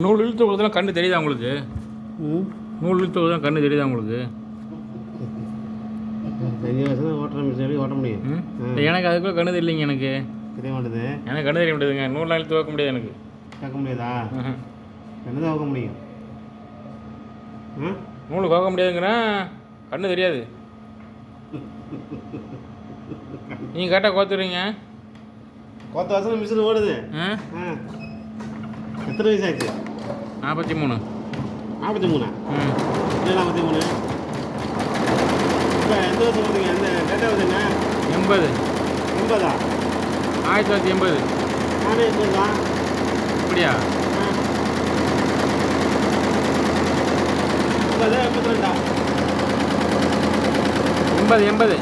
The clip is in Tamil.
நூல் இழுத்து போகுதுலாம் கண்ணு தெரியுதா உங்களுக்கு? நூல் இழுத்து போகுதுலாம் கண்ணு தெரியுதா உங்களுக்கு? ஓட்டுற மிஷின் ஓட்ட முடியும்? எனக்கு அதுக்குள்ள கண்ணு தெரியலைங்க எனக்கு. தெரிய மாட்டேது. எனக்கு கண்ணு தெரிய முடியாதுங்க நூல்லாம் இழுத்து வைக்க முடியாது எனக்கு. கேட்க முடியாதா. என்னதான் வைக்க முடியும்? ம் நூல் கோக்க முடியாதுங்கிறேன் கண்ணு தெரியாது. நீங்கள் கரெக்டாக கோத்துறீங்க. பத்து வருஷம் மிஷின் ஓடுது. ஆ. எத்தனை வயசு ஆச்சு? நாற்பத்தி மூணு. நாற்பத்தி மூணா? நாற்பத்தி மூணு? இப்போ எந்த வருஷம் வந்தீங்க எந்த டேட்டா வருதுங்க எண்பது. எண்பதா? ஆயிரத்தி தொள்ளாயிரத்தி எண்பது. நானே எண்பது தான் அப்படியா எண்பது எண்பத்தி ரெண்டா? எண்பது எண்பது.